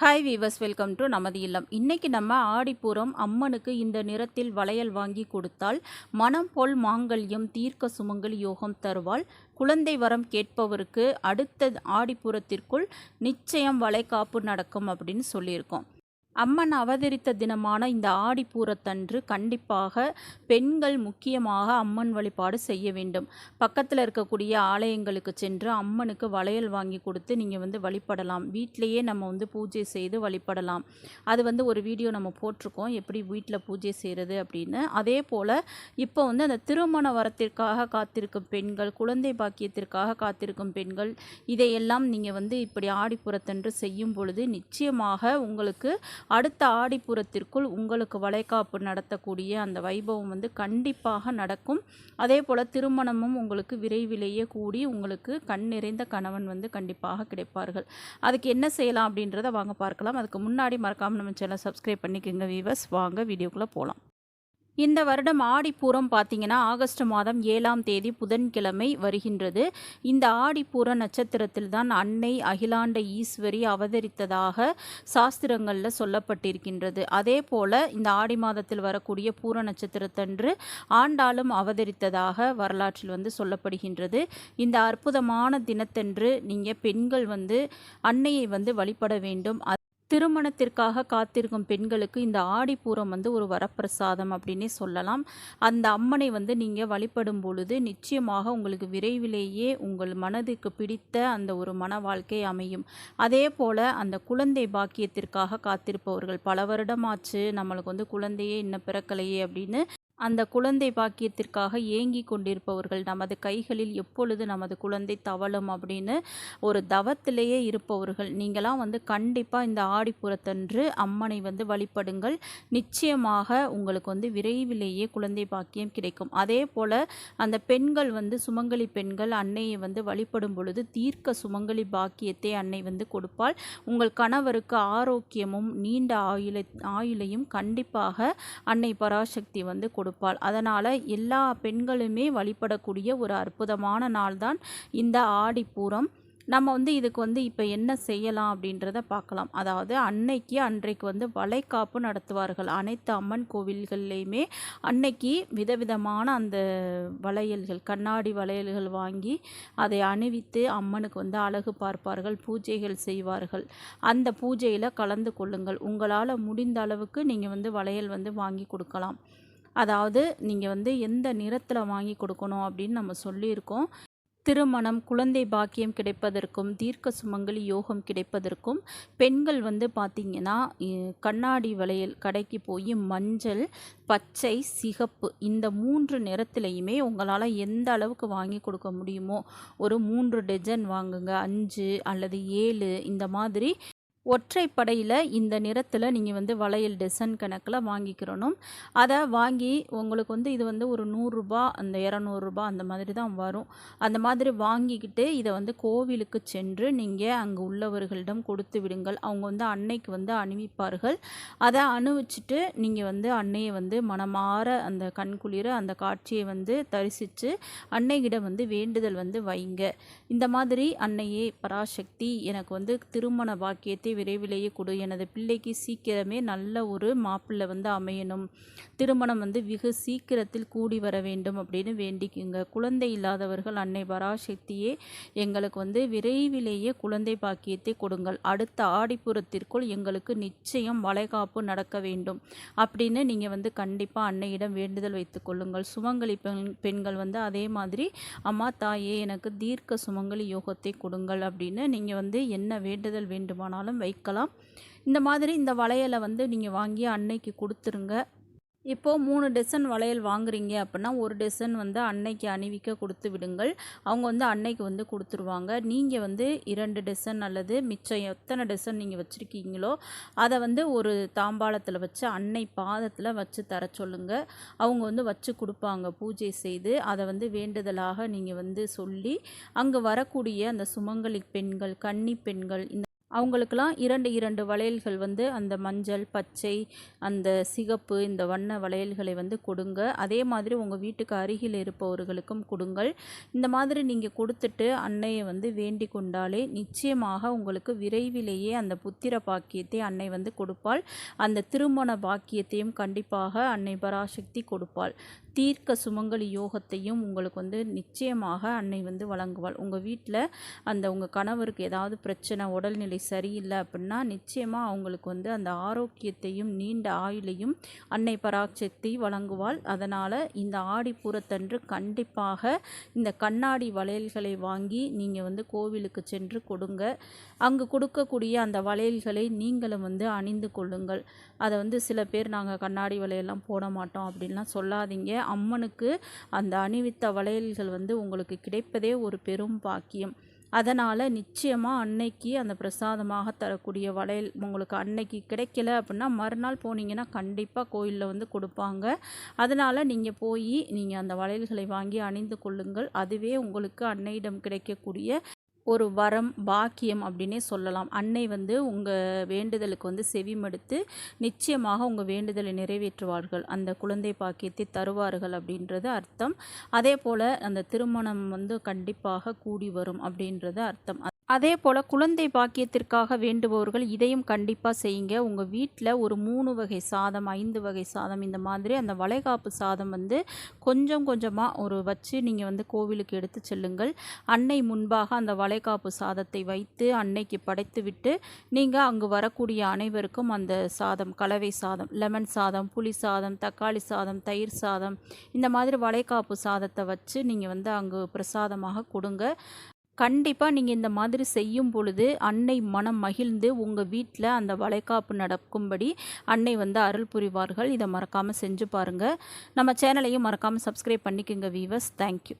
Hi viewers welcome to நமது இல்லம். இன்றைக்கி நம்ம ஆடிப்பூரம் அம்மனுக்கு இந்த நிறத்தில் வளையல் வாங்கி கொடுத்தால் மனம் போல் மாங்கல்யம் தீர்க்க சுமங்கல் யோகம் தருவாள். குழந்தை வரம் கேட்பவருக்கு அடுத்த ஆடிப்புறத்திற்குள் நிச்சயம் வளைகாப்பு நடக்கும் அப்படின்னு சொல்லியிருக்கோம். அம்மன் அவதரித்த தினமான இந்த ஆடிப்பூரத்தன்று கண்டிப்பாக பெண்கள் முக்கியமாக அம்மன் வழிபாடு செய்ய வேண்டும். பக்கத்தில் இருக்கக்கூடிய ஆலயங்களுக்கு சென்று அம்மனுக்கு வளையல் வாங்கி கொடுத்து நீங்கள் வந்து வழிபடலாம். வீட்டிலையே நம்ம வந்து பூஜை செய்து வழிபடலாம். அது வந்து ஒரு வீடியோ நம்ம போட்டிருக்கோம். எப்படி வீட்டில் பூஜை செய்கிறது அப்படின்னு. அதே போல் இப்போ வந்து அந்த திருமண வரத்திற்காக காத்திருக்கும் பெண்கள் குழந்தை பாக்கியத்திற்காக காத்திருக்கும் பெண்கள் இதையெல்லாம் நீங்கள் வந்து இப்படி ஆடிப்புறத்தன்று செய்யும் பொழுது நிச்சயமாக உங்களுக்கு அடுத்த ஆடிப்புறத்திற்குள் உங்களுக்கு வளைகாப்பு நடத்தக்கூடிய அந்த வைபவம் வந்து கண்டிப்பாக நடக்கும். அதே போல் திருமணமும் உங்களுக்கு விரைவிலேயே கூடி உங்களுக்கு கண் நிறைந்த கணவன் வந்து கண்டிப்பாக கிடைப்பார்கள். அதுக்கு என்ன செய்யலாம் அப்படின்றத வாங்க பார்க்கலாம். அதுக்கு முன்னாடி மறக்காமல் நம்ம சேனல் சப்ஸ்கிரைப் பண்ணிக்கோங்க வீவர்ஸ் வாங்க வீடியோக்குள்ளே போகலாம் இந்த வருடம் ஆடிப்பூரம் பார்த்தீங்கன்னா ஆகஸ்ட் மாதம் ஏழாம் தேதி புதன்கிழமை வருகின்றது. இந்த ஆடிப்பூர நட்சத்திரத்தில் தான் அன்னை அகிலாண்ட ஈஸ்வரி அவதரித்ததாக சாஸ்திரங்களில் சொல்லப்பட்டிருக்கின்றது. அதே போல இந்த ஆடி மாதத்தில் வரக்கூடிய பூர நட்சத்திரத்தன்று ஆண்டாளும் அவதரித்ததாக வரலாற்றில் வந்து சொல்லப்படுகின்றது. இந்த அற்புதமான தினத்தன்று நீங்கள் பெண்கள் வந்து அன்னையை வந்து வழிபட வேண்டும். திருமணத்திற்காக காத்திருக்கும் பெண்களுக்கு இந்த ஆடிப்பூரம் வந்து ஒரு வரப்பிரசாதம் அப்படின்னே சொல்லலாம். அந்த அம்மனை வந்து நீங்கள் வழிபடும் பொழுது நிச்சயமாக உங்களுக்கு விரைவிலேயே உங்கள் மனதுக்கு பிடித்த அந்த ஒரு மன வாழ்க்கை அமையும். அதே போல் அந்த குழந்தை பாக்கியத்திற்காக காத்திருப்பவர்கள் பல வருடமாச்சு நம்மளுக்கு வந்து குழந்தையே இன்னும் பிறக்கலையே அப்படின்னு அந்த குழந்தை பாக்கியத்திற்காக ஏங்கி கொண்டிருப்பவர்கள் நமது கைகளில் எப்பொழுது நமது குழந்தை தவழும் அப்படின்னு ஒரு தவத்திலேயே இருப்பவர்கள். நீங்களாம் வந்து கண்டிப்பாக இந்த ஆடிப்புறத்தன்று அம்மனை வந்து வழிபடுங்கள். நிச்சயமாக உங்களுக்கு வந்து விரைவிலேயே குழந்தை பாக்கியம் கிடைக்கும். அதே போல் அந்த பெண்கள் வந்து சுமங்கலி பெண்கள் அன்னையை வந்து வழிபடும் பொழுது தீர்க்க சுமங்கலி பாக்கியத்தை அன்னை வந்து கொடுப்பால் உங்கள் கணவருக்கு ஆரோக்கியமும் நீண்ட ஆயுளை ஆயுளையும் கண்டிப்பாக அன்னை பராசக்தி வந்து கொடு கொடுப்பாள். அதனால் எல்லா பெண்களுமே வழிபடக்கூடிய ஒரு அற்புதமான நாள் தான் இந்த ஆடிப்பூரம். நம்ம வந்து இதுக்கு வந்து இப்போ என்ன செய்யலாம் அப்படின்றத பார்க்கலாம். அதாவது அன்னைக்கு அன்றைக்கு வந்து வளைகாப்பு நடத்துவார்கள். அனைத்து அம்மன் கோவில்கள்லேயுமே அன்னைக்கு விதவிதமான அந்த வளையல்கள் கண்ணாடி வளையல்கள் வாங்கி அதை அணிவித்து அம்மனுக்கு வந்து அழகு பார்ப்பார்கள் பூஜைகள் செய்வார்கள். அந்த பூஜையில் கலந்து கொள்ளுங்கள். உங்களால் முடிந்த அளவுக்கு நீங்கள் வந்து வளையல் வந்து வாங்கி கொடுக்கலாம். அதாவது நீங்கள் வந்து எந்த நிறத்தில் வாங்கி கொடுக்கணும் அப்படின்னு நம்ம சொல்லியிருக்கோம். திருமணம் குழந்தை பாக்கியம் கிடைப்பதற்கும் தீர்க்க சுமங்கலி யோகம் கிடைப்பதற்கும் பெண்கள் வந்து பார்த்திங்கன்னா கண்ணாடி வளையல் கடைக்கு போய் மஞ்சள் பச்சை சிகப்பு இந்த மூன்று நிறத்துலையுமே உங்களால் எந்த அளவுக்கு வாங்கி கொடுக்க முடியுமோ ஒரு மூன்று டஜன் வாங்குங்க அஞ்சு அல்லது ஏழு இந்த மாதிரி ஒற்றைப்படையில் இந்த நிறத்தில் நீங்கள் வந்து வளையல் டெசன் கணக்கில் வாங்கிக்கிறணும். அதை வாங்கி உங்களுக்கு வந்து இது வந்து ஒரு நூறுரூபா அந்த இரநூறுபா அந்த மாதிரி தான் வரும். அந்த மாதிரி வாங்கிக்கிட்டு இதை வந்து கோவிலுக்கு சென்று நீங்கள் அங்கே உள்ளவர்களிடம் கொடுத்து விடுங்கள். அவங்க வந்து அன்னைக்கு வந்து அணிவிப்பார்கள். அதை அணிவிச்சிட்டு நீங்கள் வந்து அன்னையை வந்து மனமாற அந்த கண்குளிர அந்த காட்சியை வந்து தரிசித்து அன்னையிடம் வந்து வேண்டுதல் வந்து வைங்க. இந்த மாதிரி அன்னையே பராசக்தி எனக்கு வந்து திருமண பாக்கியத்தை பணத்தை விரைவிலேயே கொடு. எனது பிள்ளைக்கு சீக்கிரமே நல்ல ஒரு மாப்பிள்ளை வந்து அமையணும். திருமணம் வந்து வெகு சீக்கிரத்தில் கூடி வர வேண்டும் அப்படின்னு வேண்டிக்குங்க. குழந்தை இல்லாதவர்கள் அன்னை பராசக்தியே எங்களுக்கு வந்து விரைவிலேயே குழந்தை பாக்கியத்தை கொடுங்கள். அடுத்த ஆடிப்புறத்திற்குள் எங்களுக்கு நிச்சயம் வளைகாப்பு நடக்க வேண்டும் அப்படின்னு நீங்கள் வந்து கண்டிப்பாக அன்னையிடம் வேண்டுதல் வைத்துக்கொள்ளுங்கள் சுமங்கலி பெண் பெண்கள் வந்து அதே மாதிரி அம்மா தாயே எனக்கு தீர்க்க சுமங்கலி யோகத்தை கொடுங்கள் அப்படின்னு நீங்கள் வந்து என்ன வேண்டுதல் வேண்டுமானாலும் வைக்கலாம். இந்த மாதிரி இந்த வளையலை வந்து நீங்கள் வாங்கி அன்னைக்கு கொடுத்துருங்க. இப்போது மூணு டெசன் வளையல் வாங்குறீங்க அப்படின்னா ஒரு டெசன் வந்து அன்னைக்கு அணிவிக்க கொடுத்து விடுங்கள். அவங்க வந்து அன்னைக்கு வந்து கொடுத்துருவாங்க. நீங்கள் வந்து இரண்டு டெசன் அல்லது மிச்சம் எத்தனை டெசன் நீங்கள் வச்சுருக்கீங்களோ அதை வந்து ஒரு தாம்பாளத்தில் வச்சு அன்னை பாதத்தில் வச்சு தர சொல்லுங்கள் அவங்க வந்து வச்சு கொடுப்பாங்க. பூஜை செய்து அதை வந்து வேண்டுதலாக நீங்கள் வந்து சொல்லி அங்கே வரக்கூடிய அந்த சுமங்கலி பெண்கள் கன்னி பெண்கள் இந்த அவங்களுக்கெல்லாம் இரண்டு இரண்டு வளையல்கள் வந்து அந்த மஞ்சள் பச்சை அந்த சிகப்பு இந்த வண்ண வளையல்களை வந்து கொடுங்க. அதே மாதிரி உங்கள் வீட்டுக்கு அருகில் இருப்பவர்களுக்கும் கொடுங்கள். இந்த மாதிரி நீங்கள் கொடுத்துட்டு அன்னையை வந்து வேண்டி கொண்டாலே நிச்சயமாக உங்களுக்கு விரைவிலேயே அந்த புத்திர பாக்கியத்தை அன்னை வந்து கொடுப்பாள். அந்த திருமண பாக்கியத்தையும் கண்டிப்பாக அன்னை பராசக்தி கொடுப்பாள். தீர்க்க சுமங்கலி யோகத்தையும் உங்களுக்கு வந்து நிச்சயமாக அன்னை வந்து வழங்குவாள். உங்கள் வீட்டில் அந்த உங்கள் கணவருக்கு ஏதாவது பிரச்சனை உடல்நிலை சரியில்லை அப்படின்னா நிச்சயமாக அவங்களுக்கு வந்து அந்த ஆரோக்கியத்தையும் நீண்ட ஆயுளையும் அன்னை பராட்சத்தை வழங்குவாள். அதனால் இந்த ஆடிப்பூரத்தன்று கண்டிப்பாக இந்த கண்ணாடி வளையல்களை வாங்கி நீங்கள் வந்து கோவிலுக்கு சென்று கொடுங்க. அங்கு கொடுக்கக்கூடிய அந்த வளையல்களை நீங்களும் வந்து அணிந்து கொள்ளுங்கள். அதை வந்து சில பேர் நாங்கள் கண்ணாடி வளையெல்லாம் போட மாட்டோம் அப்படின்லாம் சொல்லாதீங்க. அம்மனுக்கு அந்த அணிவித்த வளையல்கள் வந்து உங்களுக்கு கிடைப்பதே ஒரு பெரும் பாக்கியம். அதனால் நிச்சயமாக அன்னைக்கு அந்த பிரசாதமாக தரக்கூடிய வளையல் உங்களுக்கு அன்னைக்கு கிடைக்கல அப்படின்னா மறுநாள் போனீங்கன்னா கண்டிப்பாக கோயிலில் வந்து கொடுப்பாங்க. அதனால் நீங்கள் போய் நீங்கள் அந்த வளையல்களை வாங்கி அணிந்து கொள்ளுங்கள். அதுவே உங்களுக்கு அன்னையிடம் கிடைக்கக்கூடிய ஒரு வரம் பாக்கியம் அப்படின்னே சொல்லலாம். அன்னை வந்து உங்கள் வேண்டுதலுக்கு வந்து செவிமடுத்து நிச்சயமாக உங்கள் வேண்டுதலை நிறைவேற்றுவார்கள். அந்த குழந்தை பாக்கியத்தை தருவார்கள் அப்படின்றது அர்த்தம். அதே போல் அந்த திருமணம் வந்து கண்டிப்பாக கூடி வரும் அப்படின்றது அர்த்தம். அதே போல் குழந்தை பாக்கியத்திற்காக வேண்டுபவர்கள் இதையும் கண்டிப்பாக செய்யுங்க. உங்கள் வீட்டில் ஒரு மூணு வகை சாதம் ஐந்து வகை சாதம் இந்த மாதிரி அந்த வளைகாப்பு சாதம் வந்து கொஞ்சம் கொஞ்சமாக ஒரு வச்சு நீங்கள் வந்து கோவிலுக்கு எடுத்து செல்லுங்கள். அன்னை முன்பாக அந்த வளைகாப்பு சாதத்தை வைத்து அன்னைக்கு படைத்து விட்டு நீங்கள் அங்கு வரக்கூடிய அனைவருக்கும் அந்த சாதம் கலவை சாதம் லெமன் சாதம் புளி சாதம் தக்காளி சாதம் தயிர் சாதம் இந்த மாதிரி வளைகாப்பு சாதத்தை வச்சு நீங்கள் வந்து அங்கு பிரசாதமாக கொடுங்க. கண்டிப்பாக நீங்கள் இந்த மாதிரி செய்யும் பொழுது அன்னை மனம் மகிழ்ந்து உங்கள் வீட்டில் அந்த வளைகாப்பு நடக்கும்படி அன்னை வந்து அருள் புரிவார்கள். இதை மறக்காமல் செஞ்சு பாருங்கள் நம்ம சேனலையும் மறக்காமல் சப்ஸ்கிரைப் பண்ணிக்கோங்க வீவர்ஸ் தேங்க்யூ